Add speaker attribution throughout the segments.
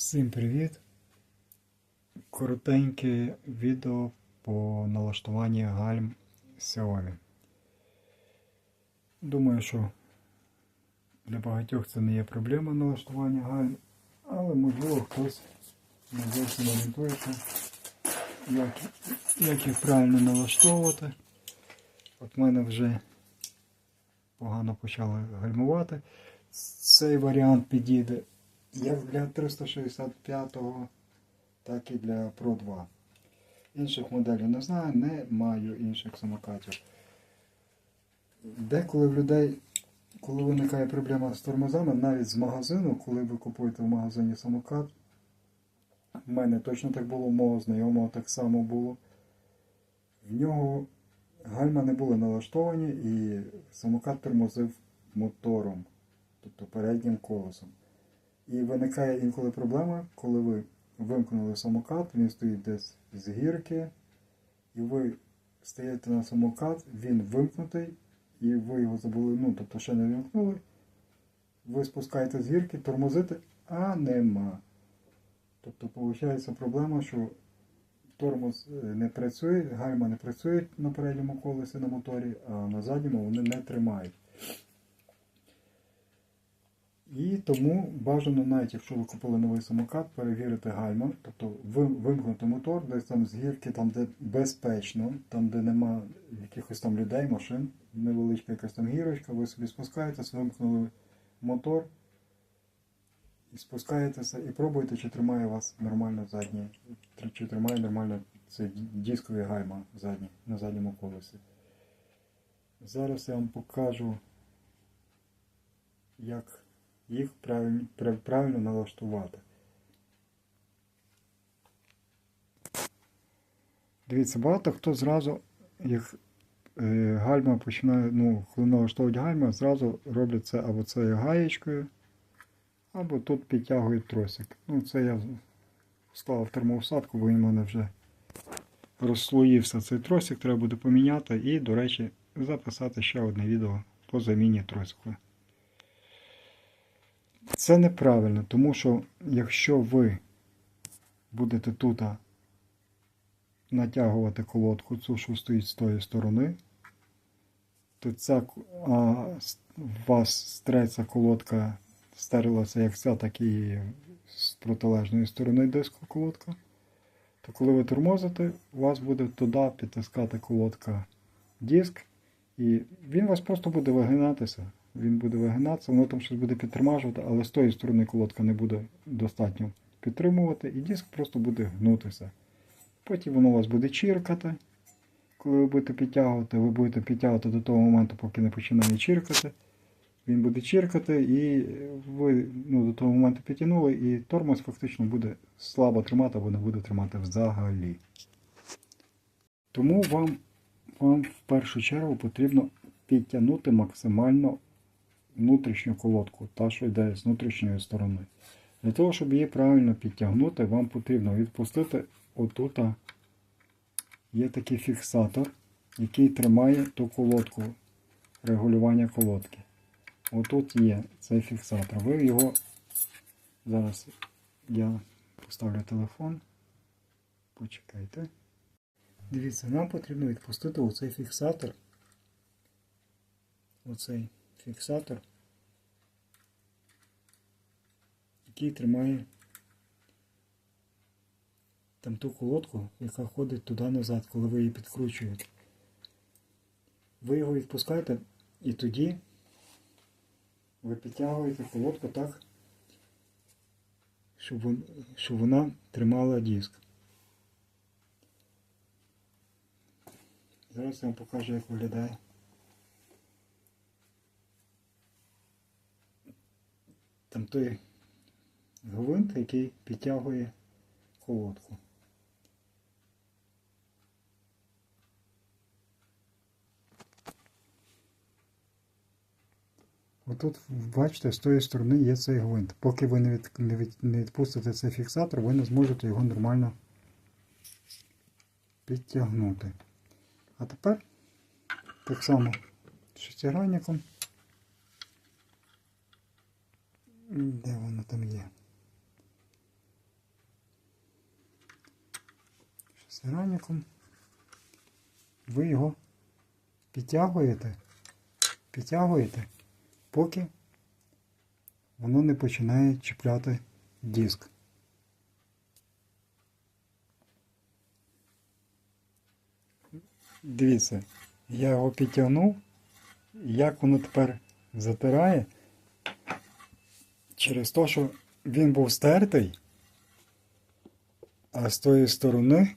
Speaker 1: Всім привіт! Коротеньке відео по налаштуванні гальм Xiaomi. Думаю, що для багатьох це не є проблема налаштування гальм, але можливо хтось не зовсім орієнтується, як, як їх правильно налаштовувати. От в мене вже погано почали гальмувати. Цей варіант підійде як для 365-го, так і для Pro 2. Інших моделей не знаю, не маю інших самокатів. Деколи в людей, коли виникає проблема з тормозами, навіть з магазину, коли ви купуєте в магазині самокат, в мене точно так було, мого знайомого так само було. В нього гальма не були налаштовані і самокат тормозив мотором, тобто переднім колесом. І виникає інколи проблема, коли ви вимкнули самокат, він стоїть десь з гірки, і ви стаєте на самокат, він вимкнутий, і ви його забули, ну, тобто ще не вимкнули. Ви спускаєте з гірки, тормозите, а нема. Тобто, виходить проблема, що тормоз е, не працює, гальма не працює на передньому колесі на моторі, а на задньому вони не тримають. І тому бажано, навіть якщо ви купили новий самокат, перевірити гальма, тобто вимкнути мотор, десь там з гірки, там де безпечно, там де нема якихось там людей, машин, невеличка якась там гірочка, ви собі спускаєтесь, вимкнули мотор і спускаєтеся і пробуєте, чи тримає вас нормально задній, чи тримає нормально цей дисковий гальма задній, на задньому колесі. Зараз я вам покажу, як їх правильно, налаштувати. Дивіться, багато хто зразу, як е, гальма починає, ну, коли налаштовують гальма, зразу роблять це або цією гаєчкою, або тут підтягують тросик. Ну, це я вставив термоусадку, бо він в мене вже розслоївся цей тросик, треба буде поміняти і, до речі, записати ще одне відео по заміні тросику. Це неправильно, тому що якщо ви будете тут натягувати колодку, цю, що стоїть з тої сторони, то ця а, у вас стреться колодка стерилася як ця, так і з протилежної сторони диску колодка. То коли ви тормозите, у вас буде туди підтискати колодка диск, і він вас просто буде вигинатися. Він буде вигинатися, воно там щось буде підтримажувати, але з тої сторони колодка не буде достатньо підтримувати, і диск просто буде гнутися. Потім воно у вас буде чіркати. Коли ви будете підтягувати, ви будете підтягувати до того моменту, поки не починає чіркати. Він буде чіркати, і ви ну, до того моменту підтягнули, і тормоз фактично буде слабо тримати або не буде тримати взагалі. Тому вам, вам в першу чергу потрібно підтягнути максимально внутрішню колодку, та, що йде з внутрішньої сторони. Для того, щоб її правильно підтягнути, вам потрібно відпустити отут є такий фіксатор, який тримає ту колодку регулювання колодки. Отут є цей фіксатор. Ви його зараз я поставлю телефон. Почекайте. Дивіться, нам потрібно відпустити оцей фіксатор. Оцей фіксатор, який тримає там ту колодку, яка ходить туди назад, коли ви її підкручуєте. Ви його відпускаєте і тоді ви підтягуєте колодку так, щоб вона тримала диск. Зараз я вам покажу, як виглядає. Там той гвинт, який підтягує колодку. Отут, бачите, з тої сторони є цей гвинт. Поки ви не, від, не, від, не відпустите цей фіксатор, ви не зможете його нормально підтягнути. А тепер так само шестигранником. Де воно там є? З граніком. Ви його підтягуєте, підтягуєте, поки воно не починає чіпляти диск. Дивіться, я його підтягнув, як воно тепер затирає через те, що він був стертий, а з тої сторони,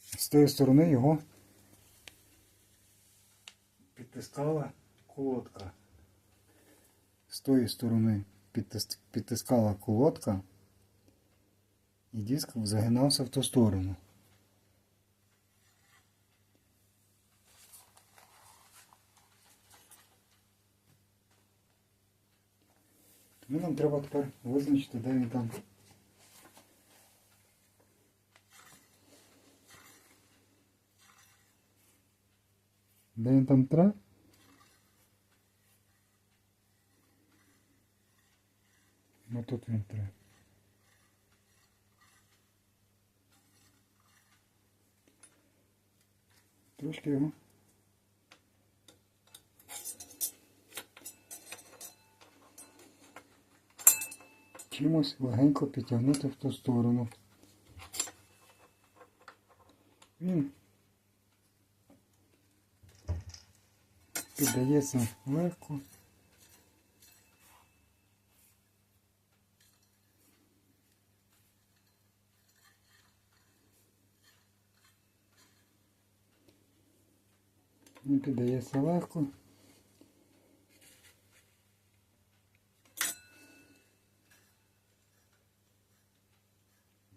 Speaker 1: з тої сторони його підтискала колодка. З тої сторони підтискала колодка, і диск загинався в ту сторону. Тому нам треба тепер визначити, де він там. Де він там тре? Ну тут він тре. Трошки його. Чимось легенько підтягнути в ту сторону. Він піддається легко. Він піддається легко.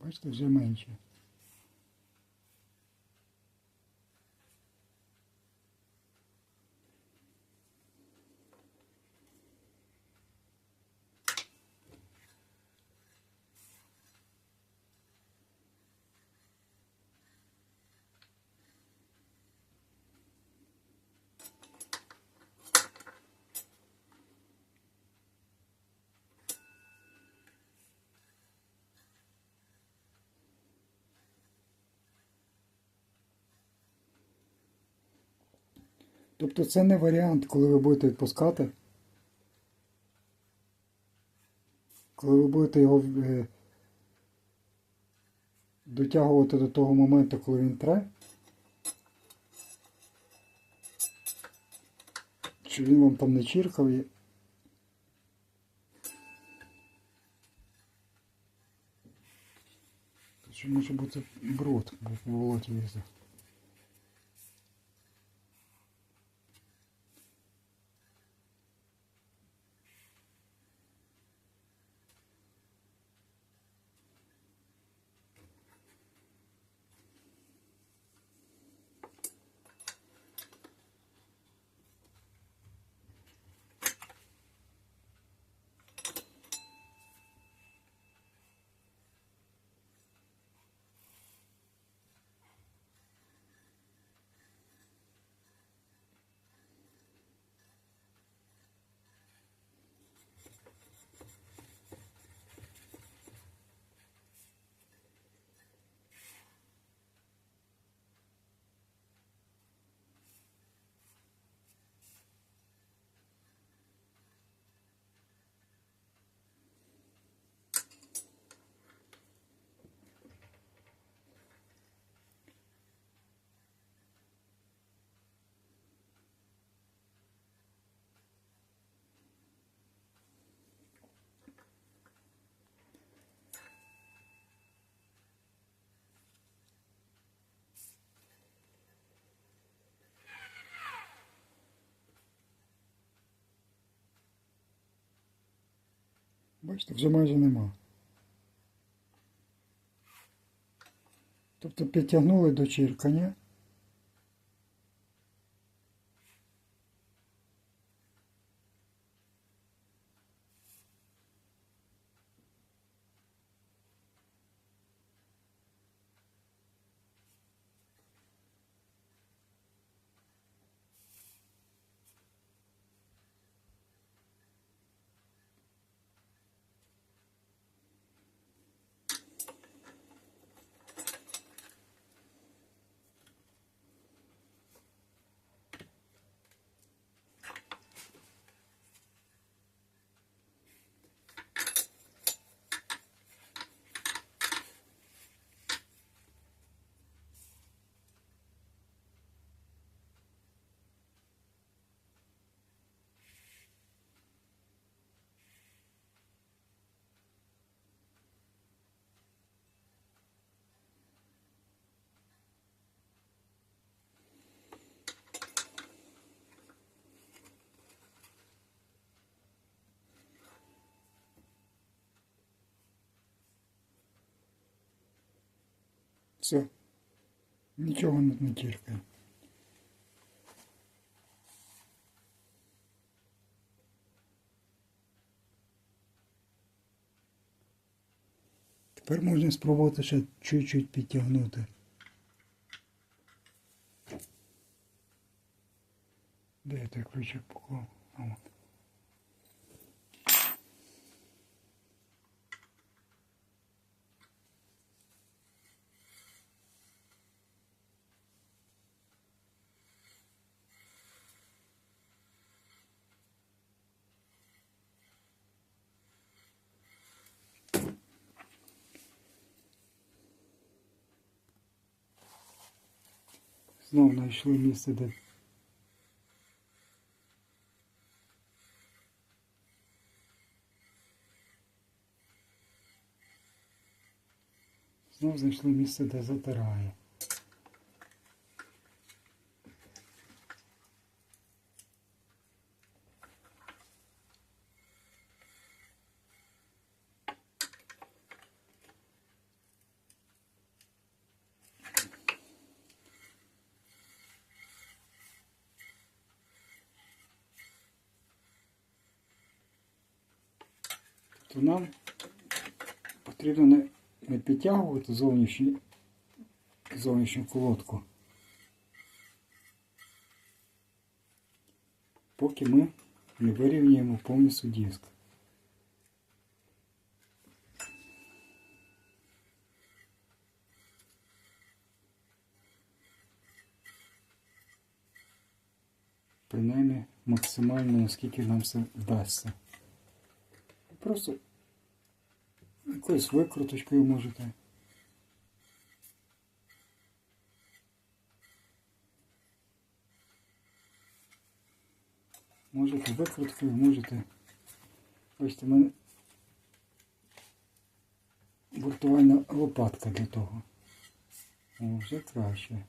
Speaker 1: Бачите, вже Тобто це не варіант, коли ви будете відпускати. Коли ви будете його е, дотягувати до того моменту, коли він тре, що він вам там не чіркав що може бути бруд, бо в болоті їздив. Бачите, вже майже нема. Тобто підтягнули до чіркання. Все. Нічого не, тіркає. Тепер можна спробувати ще чуть-чуть підтягнути. Де я той ключик поклав? От. Знову знайшли місце, де Знов знайшли місце, де затирає. То нам потрібно не, не підтягувати зовнішню, зовнішню колодку, поки ми не вирівняємо повністю диск. Принаймні максимально, наскільки нам це вдасться. Просто якоюсь викруточкою можете. Можете викруткою, можете. Бачите, в мене віртуальна лопатка для того. О, вже краще.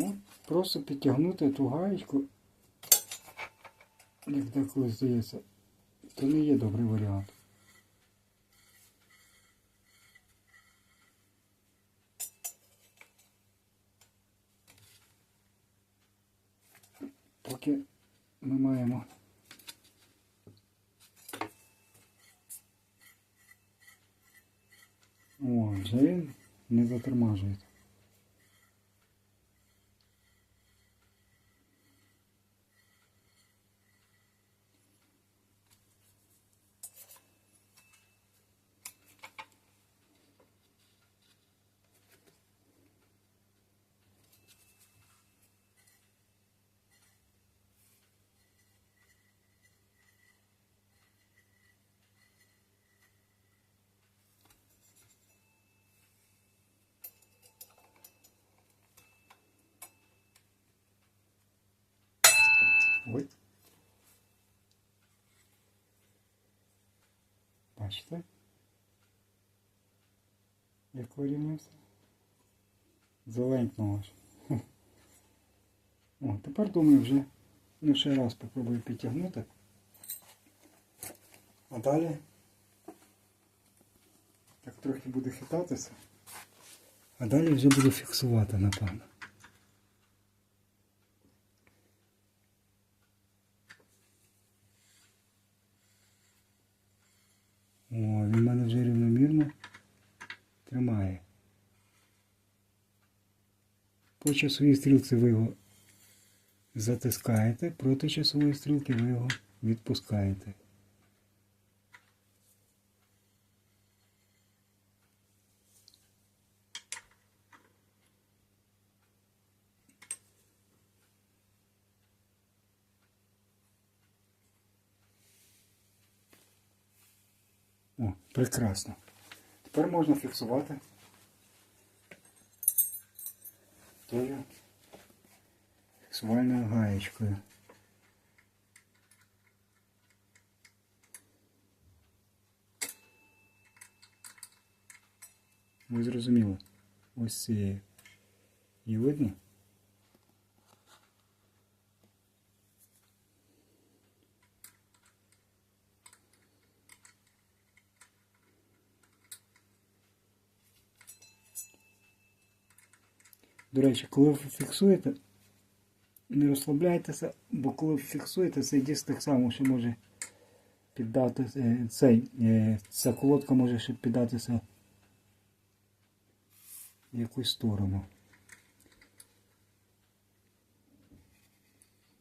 Speaker 1: Ну, просто підтягнути ту гаєчку, як деколи здається, то не є добрий варіант. Поки ми маємо О, вже він не затормажує. Бачите? Як вирівнявся? Зеленькнув аж. Хм. О, тепер думаю вже ну ще раз попробую підтягнути. А далі так трохи буде хитатися. А далі вже буду фіксувати, напевно. О, він в мене вже рівномірно тримає. По часовій стрілці ви його затискаєте, проти часової стрілки ви його відпускаєте. О, прекрасно. Тепер можна фіксувати тою фіксувальною гаєчкою. Ви зрозуміли? Ось цією. Її видно? До речі, коли ви фіксуєте, не розслабляйтеся, бо коли ви фіксуєте, цей диск так само ще може піддати е, цей, е, ця колодка може ще піддатися в якусь сторону.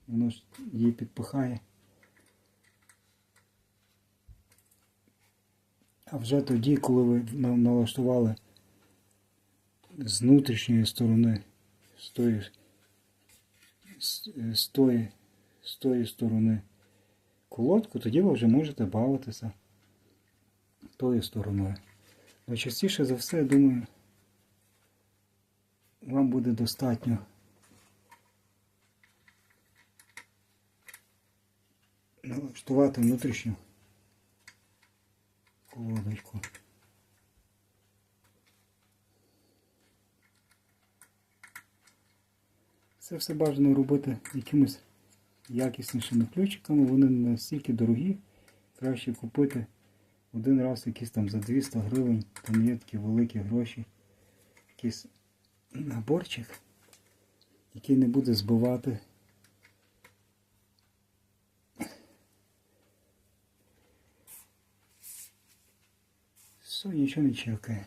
Speaker 1: Воно ж її підпихає. А вже тоді, коли ви налаштували з внутрішньої сторони, з тої, з, з тої, з тої сторони колодку, тоді ви вже можете бавитися тою стороною. Але частіше за все, я думаю, вам буде достатньо налаштувати внутрішню колодочку. Це все бажано робити якимись якіснішими ключиками, вони настільки дорогі. Краще купити один раз якісь там за 200 гривень, там є такі великі гроші, якийсь наборчик, який не буде збивати. Все, нічого не чекає.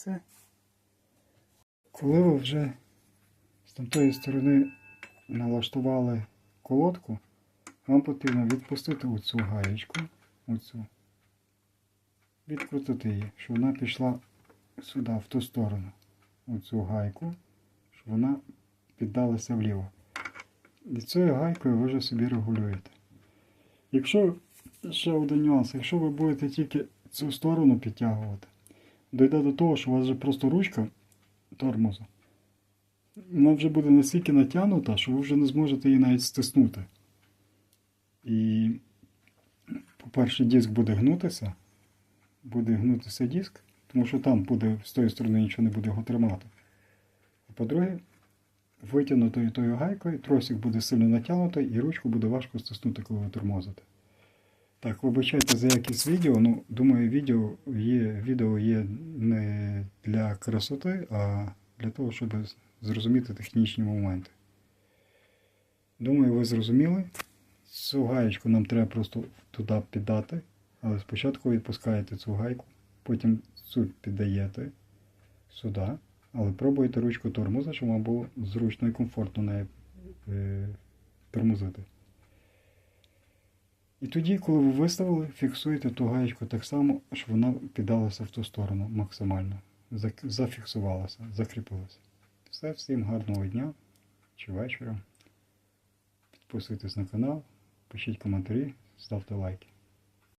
Speaker 1: Все. Коли ви вже з тамтої сторони налаштували колодку, вам потрібно відпустити оцю гаєчку, оцю, відкрутити її, щоб вона пішла сюди, в ту сторону, оцю гайку, щоб вона піддалася вліво. І цією гайкою ви вже собі регулюєте. Якщо ще один нюанс, якщо ви будете тільки цю сторону підтягувати, дойде до того, що у вас вже просто ручка тормозу. Вона вже буде настільки натягнута, що ви вже не зможете її навіть стиснути. І, по-перше, диск буде гнутися, буде гнутися диск, тому що там буде з тої сторони нічого не буде його тримати. А по-друге, витягнутою тою гайкою тросик буде сильно натягнутий і ручку буде важко стиснути, коли ви тормозите. Так, вибачайте за якість відео. Ну, думаю, відео є, відео є не для красоти, а для того, щоб зрозуміти технічні моменти. Думаю, ви зрозуміли. Цю гаєчку нам треба просто туди піддати, але спочатку відпускаєте цю гайку, потім цю піддаєте сюди, але пробуйте ручку тормоза, щоб вам було зручно і комфортно нею е, тормозити. І тоді, коли ви виставили, фіксуєте ту гаєчку так само, щоб вона піддалася в ту сторону максимально. Зафіксувалася, закріпилася. Все, всім гарного дня чи вечора. Підписуйтесь на канал, пишіть коментарі, ставте лайки.